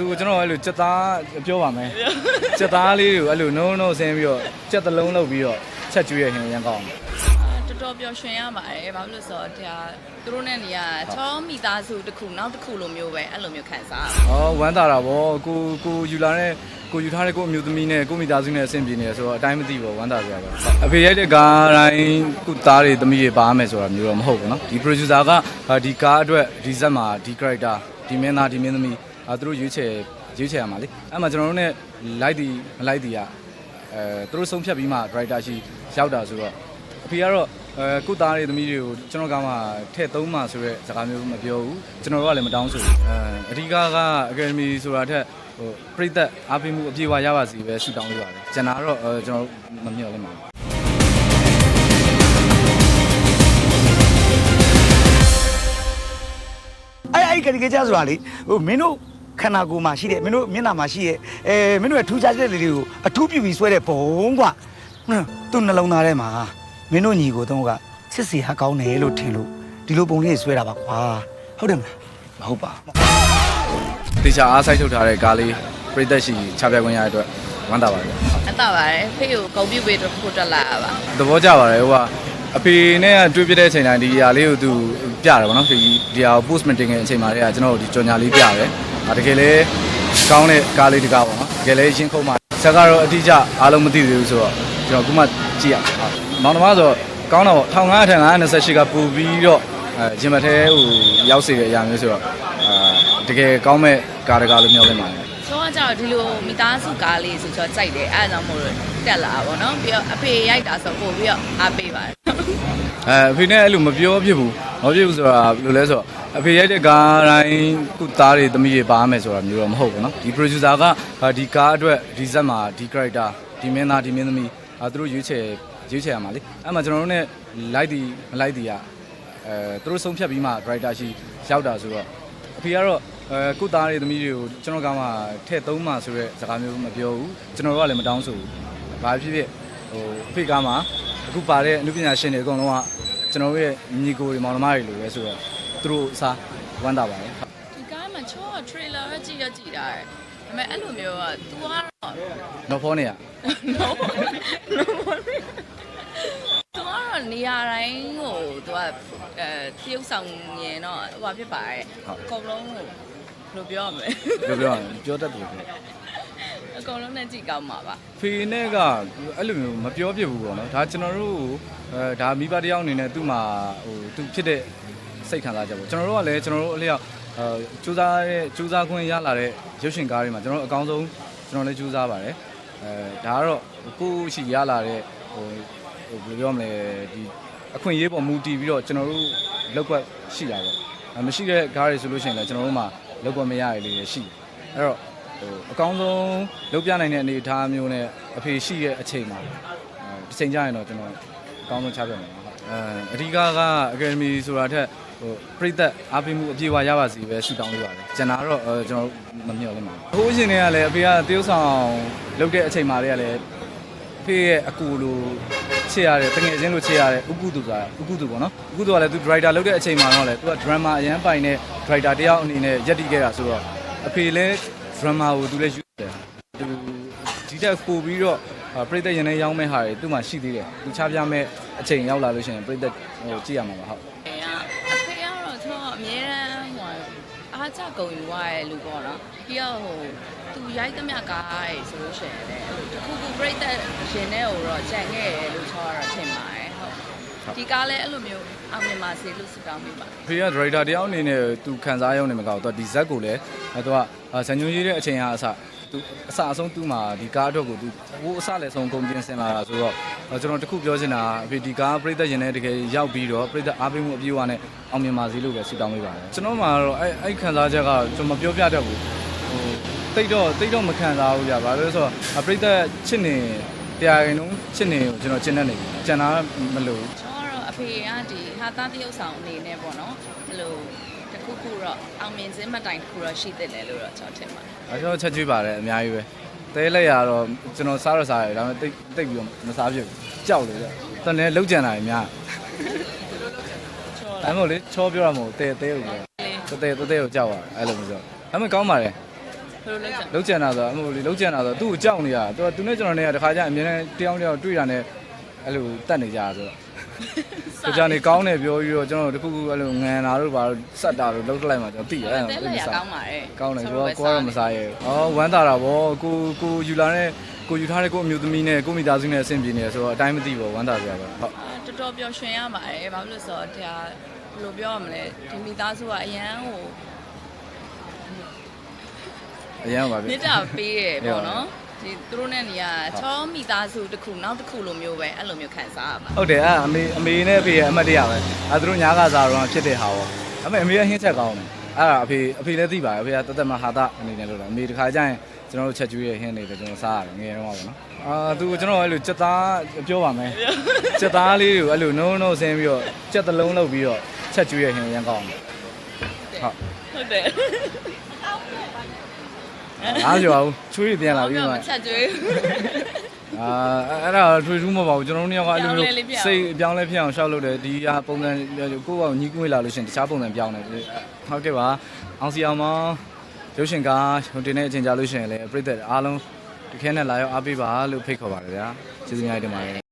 သူကျွန်တော်အဲ့လိုစက်သားပြောပါမယ်စက်သားလေးကိုအဲ့လိုနှုံးနှုံးဆင်းပြီးတော့စက်တစ်လုံးလုပ်ပြီးတော့ချက်ကျွေးရဟင်ရန်ကောင်းတယ်တော်တော်ပျော်ရွှင်ရပါတယ်ဘာလို့လဲဆိုတော့ဒါသူတို့နဲ့နေရချောမိသားစုတစ်ခုနောက်တစ်ခုလိုမျိုးပဲအဲ့လိုမျိုးခံစားရ။အော်ဝမ်းသာတာဗောကိုကိုယူလာတဲ့ကိုယူထားတဲ့ကိုအမျိုးသမီးနဲ့ကိုမိသားစုနဲ့အဆင်ပြေနေတယ်ဆိုတော့အတိုင်းမသိဘူးဝမ်းသာစရာပဲ။အဖေရိုက်တဲ့ကားတိုင်းကုသားတွေသမီးတွေပါမယ်ဆိုတာမျိုးတော့မဟုတ်ဘူးနော်။ဒီ producer ကဒီကားအတွက်ဒီဇက်မှာဒီ character ဒီမင်းသားဒီမင်းသမီး အဲသူတို့ရွေးချယ်ရွေးချယ်ရမှာလေ။အဲ့မှာကျွန်တော်တို့ ਨੇ လိုက်ဒီမလိုက်ဒီကအဲသူတို့ဆုံးဖြတ်ပြီးမှ writer ရှိရောက်တာဆိုတော့အဖေကတော့အဲကုသားတွေသမီးတွေကိုကျွန်တော်ကမှထည့်သုံးမှဆိုရဲစကားမျိုးမပြောဘူးကျွန်တော်တို့ကလည်းမတောင်းဆိုဘူးအဲအဓိကကအကယ်ဒမီဆိုတာထက်ဟိုပြိသက်အားပေးမှုအပြည့်အဝရပါစီပဲဆုတောင်းလို့ပါတယ်ကျွန်တော်ကတော့အဲကျွန်တော်တို့မမျှော်လင့်ပါဘူးအဲ့အဲ့ကတိကကြဆိုတာလေဟိုမင်းတို့ ခန္ဓာကိုယ်မှာရှိတဲ့မင်းတို့မျက်နှာမှာရှိတဲ့အဲမင်းတို့ရဲ့ထူးခြားတဲ့လေးတွေကိုအထူးပြုပြီးဆွဲတဲ့ဘုံကွာဟွန်းသူ့နှလုံးသားထဲမှာမင်းတို့ညီကိုတော့ကချစ်စီဟာကောင်းတယ်လို့ထင်လို့ဒီလိုပုံလေးဆွဲတာပါကွာဟုတ်တယ်မလားမဟုတ်ပါဘူးတေချာအားစိုက်ထုတ်ထားတဲ့ကားလေးပြိသက်ရှိချပြခွင့်ရတဲ့အတွက်ဝမ်းသာပါတယ်အတော့ပါတယ်ဖေကိုဂုံပြူပေးတော့ဖို့တက်လာတာပါသဘောကျပါတယ်ဟိုက အဖေနဲ့ကတွေ့ပြတဲ့အချိန်တိုင်းဒီຢာလေးကိုသူပြတယ်ဗောနော်ဒီဒီຢာကို post meeting ရဲ့အချိန်မှာတည်းကကျွန်တော်တို့ဒီကြော်ညာလေးပြတယ်ဒါတကယ်လဲကောင်းတဲ့ကားလေးတကားပေါ့နော်တကယ်လဲရှင်းခုံးမှာဆက်ကတော့အတိအကျအားလုံးမသိသေးဘူးဆိုတော့ကျွန်တော်ခုမှကြည့်ရအောင်မောင်နှမဆိုတော့ကောင်းတော့1500ထက်928ကပူပြီးတော့အဲဂျင်မထဲဟိုရောက်စေတဲ့အရာမျိုးဆိုတော့အာတကယ်ကောင်းမဲ့ကားတကားလို့ပြောနေပါတယ်ဆိုတော့ ကြတော့ဒီလိုမိသားစုကားလေးဆိုတော့ကြိုက်တယ်အဲဒါကြောင့်မို့လို့တက်လာပါဘောနော်ပြီးတော့အဖေရိုက်တာဆိုပို့ပြီးတော့အားပေးပါတယ်အဲအဖေနဲ့အဲ့လိုမပြောဖြစ်ဘူးမပြောဘူးဆိုတာဘယ်လိုလဲဆိုတော့အဖေရိုက်တဲ့ကားတိုင်းခုသားတွေသမီးတွေပါမယ်ဆိုတာမျိုးတော့မဟုတ်ဘူးနော်ဒီ producer ကဒီကားအတွက်ဒီဇက်မှာဒီ character ဒီမင်းသားဒီမင်းသမီးအဲသူတို့ရွေးချယ်ရွေးချယ်ရမှာလေအဲ့မှာကျွန်တော်တို့ ਨੇ လိုက်ဒီမလိုက်ဒီကအဲသူတို့ဆုံးဖြတ်ပြီးမှ writer ရှိရောက်တာဆိုတော့အဖေကတော့ အဲကုသားတွေသမီးတွေကိုကျွန်တော်ကမှထည့်သုံးမှဆိုရဲစကားမျိုးမပြောဘူးကျွန်တော်တို့ကလည်းမတောင်းဆိုဘူးဘာဖြစ်ဖြစ်ဟိုအဖေကမှအခုပါတဲ့အမှုပညာရှင်တွေအကုန်လုံးကကျွန်တော်တို့ရဲ့ညီကိုတွေမောင်နှမတွေလိုပဲဆိုတော့သူတို့အစားဝမ်းသာပါတယ်ဒီကားမှာချောက trailer ပဲကြည့်ရကြည့်တာတယ်ဒါပေမဲ့အဲ့လိုမျိုးက तू ကတော့တော့ဖောနေရ no no သူကတော့နေရာတိုင်းကိုသူကအဲတရုပ်ဆောင်မြင်တော့ဟိုဘာဖြစ်ပါရဲ့အကုန်လုံးကို ဘယ်လိုပြောရမလဲပြောပြောရင်ပြောတတ်တယ်ပဲအကုန်လုံးနဲ့ကြည့်ကောင်းမှာပါဖေနဲ့ကအဲ့လိုမျိုးမပြောပြဘူးပေါ့နော်ဒါကျွန်တော်တို့အဲဒါမိဘတစ်ယောက်အနေနဲ့သူ့မှာဟိုသူဖြစ်တဲ့စိတ်ခံစားချက်ပေါ့ကျွန်တော်တို့ကလည်းကျွန်တော်တို့အလျောက်အဲစူးစမ်းရဲ့စူးစမ်းခွင့်ရလာတဲ့ရုပ်ရှင်ကားတွေမှာကျွန်တော်တို့အကောင်းဆုံးကျွန်တော်လည်းစူးစမ်းပါတယ်အဲဒါကတော့ကိုယ့်ရှိရလာတဲ့ဟိုဟိုဘယ်လိုပြောမလဲဒီအခွင့်အရေးပေါ်မူတည်ပြီးတော့ကျွန်တော်တို့လောက်ကွက်ရှိတာပေါ့အဲမရှိတဲ့ကားတွေဆိုလို့ရှိရင်လည်းကျွန်တော်တို့မှာ လောက်ကွက်မရရလေးတွေရှိတယ်အဲ့တော့ဟိုအကောင်းဆုံးလုပ်ပြနိုင်တဲ့အနေအထားမျိုးနဲ့အဖေရှိရဲ့အချိန်မှာအဲဒီချိန်ကျရင်တော့ကျွန်တော်အကောင်းဆုံးချပြမယ်ဟုတ်အဲအဓိကကအကယ်ဒမီဆိုတာထက်ဟိုပြိသက်အားပေးမှုအပြည့်အဝရပါစီပဲဆုတောင်းလို့ရတယ်ကျွန်တော်ကတော့အဲကျွန်တော်မမျှော်လင့်ပါဘူးဟိုးရှင်တွေကလည်းအဖေကတရုပ်ဆောင်လုပ်တဲ့အချိန်မှာတွေကလည်းအ ဖေရဲ့အကူလိုချစ်ရတယ်တငယ်ချင်းလိုချစ်ရတယ်ဥကုသူဆိုတာဥကုသူပေါ့နော်ဥကုသူကလည်းသူ driver လုပ်တဲ့အချိန်မှာတော့လေသူက drama အရန်ပိုင်တဲ့ driver တယောက်အနေနဲ့ရက်တည်ခဲ့တာဆိုတော့အဖေလည်း drama ကိုသူလည်းယူတယ်သူဒီတက်ပို့ပြီးတော့အာပြိသက်ရင်ထဲရောင်းမဲ့ဟာတွေသူ့မှာရှိသေးတယ်သူချပြမဲ့အချိန်ရောက်လာလို့ရှိရင်ပြိသက်ဟိုကြည့်ရမှာပါဟုတ်အဲအဖေကတော့ချောအမြဲတမ်းဟိုအားကြကုန်ယူရတဲ့လူပေါ့နော်ပြီးတော့ဟို သူရိုက်သမျှကားရဲဆိုလို့ရှိရင်လည်းအဲ့လိုတစ်ခုခုပြိသက်ရှင်တဲ့ဟိုတော့ကြံခဲ့ရလို့ချောကတော့ထင်ပါတယ်ဟုတ်ဒီကားလည်းအဲ့လိုမျိုးအောင်မြင်ပါစေလို့ဆုတောင်းပေးပါဖေက driver တယောက်အနေနဲ့သူခံစားရုံနဲ့မကောက်တော့ဒီဇက်ကိုလည်းအဲသူကဇန်ညွန်ရေးတဲ့အချိန်ဟာအစသူအစအဆုံးသူ့မှာဒီကားအတွက်ကိုသူဟိုအစလည်းဆုံးကုန်ပြင်ဆင်လာတာဆိုတော့ကျွန်တော်တခုပြောချင်တာအဖေဒီကားပြိသက်ရင်ထဲတကယ်ရောက်ပြီးတော့ပြိသက်အားပေးမှုအပြည့်အဝနဲ့အောင်မြင်ပါစေလို့ပဲဆုတောင်းပေးပါတယ်ကျွန်တော်မှာတော့အဲအဲ့ခံစားချက်ကကျွန်တော်မပြောပြတတ်ဘူးဟို တိတ်တော့တိတ်တော့မခံစားဘူးကြပါလို့လဲဆိုတော့ပြိသက်ချစ်နေတရားရင်လုံးချစ်နေကိုကျွန်တော်ကျင့်တတ်နေပြီကျန်တာမလို့ချောကတော့အဖေကဒီဟာသားတရုပ်ဆောင်အနေနဲ့ပေါ့နော်အဲ့လိုတစ်ခုခုတော့အောင်မြင်ခြင်းမတိုင်တစ်ခုတော့ရှိသင့်တယ်လို့တော့ကျွန်တော်ထင်ပါတယ်။အဲကျွန်တော်ချက်ကျွေးပါတယ်အများကြီးပဲ။တဲလက်ရတော့ကျွန်တော်စားရစားရတယ်ဒါပေမဲ့တိတ်တိတ်ပြီးတော့မစားဖြစ်ဘူး။ကြောက်လေတဲ့။တန်တယ်လောက်ကြံတာအများ။အဲ့မို့လေချောပြောရမို့တဲတဲကိုပဲ။တဲတဲတဲကိုကြောက်ရအဲ့လိုမျိုးဆို။ဒါပေမဲ့ကောင်းပါတယ် ဘယ်လိုလဲကြလုံးချန်တာဆိုအမို့လေလုံးချန်တာဆိုသူ့ကိုကြောက်နေရသူကသူနဲ့ကျွန်တော်နဲ့ကတခါကျအမြဲတမ်းတယောက်တယောက်တွေ့တာနဲ့အဲ့လိုတတ်နေကြဆိုတော့သူကြောင့်နေကောင်းတယ်ပြောပြီးတော့ကျွန်တော်တခုခုအဲ့လိုငံတာတို့ဘာလို့စက်တာတို့လုံးလိုက်မှကျွန်တော်သိရတယ်တဲလက်ရကောင်းပါတယ်ကောင်းတယ်ကိုကကိုကတော့မစားရဲဘူး။အော်ဝမ်းသာတာဗောကိုကိုယူလာတဲ့ကိုယူထားတဲ့ကိုအမျိုးသမီးနဲ့ကိုမိသားစုနဲ့အဆင်ပြေနေတယ်ဆိုတော့အတိုင်းမသိဘူးဝမ်းသာစရာပဲဟုတ်အာတော်တော်ပျော်ရွှင်ရပါတယ်ဘာလို့လဲဆိုတော့ဒါဘယ်လိုပြောရမလဲဒီမိသားစုကအရန်ဟို အရန်ပါပဲမေတ္တာပေးရပေါ့နော်ဒီသူတို့နဲ့နေရချောမိသားစုတစ်ခုနောက်တစ်ခုလိုမျိုးပဲအဲ့လိုမျိုးခံစားရပါဟုတ်တယ်အဲ့အမေအမေနဲ့အဖေရဲ့အမှတ်တရပဲအဲသူတို့ညာကစားတော့ဖြစ်တဲ့ဟာပေါ့အမေအမေကဟင်းချက်ကောင်းတယ်အဲ့ဒါအဖေအဖေလည်းသိပါတယ်အဖေကတသက်မှဟာတာအနေနဲ့လို့လားအမေတခါကျရင်ကျွန်တော်တို့ချက်ကျွေးရဲ့ဟင်းတွေကျွန်တော်စားရတယ်ငယ်တော့ပါပေါ့နော်အာသူကျွန်တော်အဲ့လိုစက်သားပြောပါမယ်စက်သားလေးတွေကိုအဲ့လိုနှုံးနှုံးဆင်းပြီးတော့စက်တစ်လုံးလုပ်ပြီးတော့ချက်ကျွေးရဲ့ဟင်းရမ်းကောင်းတယ်ဟုတ်ဟုတ်တယ် အားကြောက်ချွေးပြန်လာပြီးမမှချက်ကျွေးအာအဲ့ဒါထွေထူးမပါဘူးကျွန်တော်တို့နှစ်ယောက်ကအဲ့လိုမျိုးပြောင်းလဲလေးဖြစ်အောင်စိတ်အပြောင်းလဲဖြစ်အောင်ရှောက်လုပ်တယ်ဒီဟာပုံစံကိုယ့်ဘောင်ညီးကွေးလာလို့ရှရင်တခြားပုံစံပြောင်းတယ်ဟုတ်ကဲ့ပါအောင်စီအောင်မရုပ်ရှင်ကားဟိုတင်တဲ့အချိန်ကြာလို့ရှရင်လေပြည့်တဲ့အားလုံးတခဲနဲ့လာရောက်အားပေးပါလို့ဖိတ်ခေါ်ပါတယ်ဗျာကျေးဇူးများတင်ပါတယ်